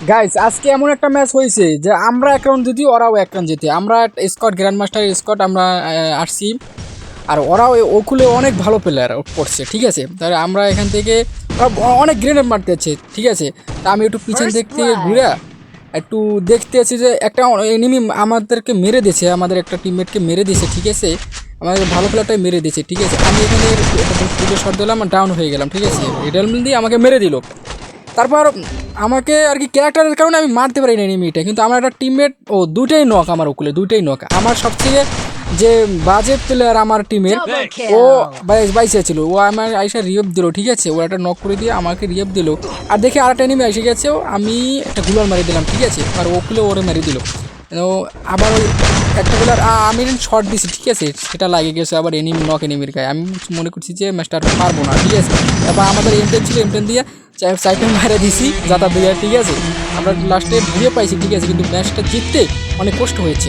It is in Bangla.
গাইস আজকে এমন একটা ম্যাচ হয়েছে যে আমরা এক রাউন্ড জিতি ওরাও এক রাউন্ড জিতে আমরা স্কট গ্র্যান্ড মাস্টার স্কট আমরা আসছি আর ওরাও ওকুলে অনেক ভালো প্লেয়ার পড়ছে ঠিক আছে তাহলে আমরা এখান থেকে অনেক গ্রেনেড মারতে আছে ঠিক আছে তা আমি একটু পিছন দিক থেকে ঘুরে একটু দেখতে আছি যে একটা এনিমি আমাদেরকে মেরে দিয়েছে আমাদের একটা টিমমেটকে মেরে দিয়েছে ঠিক আছে আমাদের ভালো প্লেয়ারটাই মেরে দিয়েছে ঠিক আছে আমি এখানে শট দিলাম ডাউন হয়ে গেলাম ঠিক আছে রিডাল দিয়ে আমাকে মেরে দিল তারপর আমাকে আর কি ক্যারেক্টারের কারণে আমি মারতে পারি না এনিমিটা কিন্তু আমার একটা টিমমেট ও দুটাই নক আমার ওকুলে দুটাই নক আমার সবথেকে যে বাজে প্লেয়ার আমার টিমের ও বাইশ বাইশে ছিল। ও আমার আইসা রিয়েপ দিল ঠিক আছে? ও একটা নক করে দিয়ে আমাকে রিয়েপ দিল। আর দেখে আরেকটা এনিমি এসে গেছে আমি একটা গুলার মারি দিলাম ঠিক আছে? আর ওকুলে ওরে মারি দিল। ও আবার ওই একটা গুলার আমি শর্ট দিছি ঠিক আছে? সেটা লাগে গেছে আবার এনিমি নক এনিমির গায়ে। আমি মনে করছি যে ম্যাচটা পারব না ঠিক আছে? এবার আমাদের এমটেন ছিল এমটেন দিয়ে সাইকেল মারে দিছি যাতা দিয়ে ঠিক আছে। আমরা লাস্টে ঘুরে পাইছি, ঠিক আছে, কিন্তু ম্যাচটা জিততে অনেক কষ্ট হয়েছে।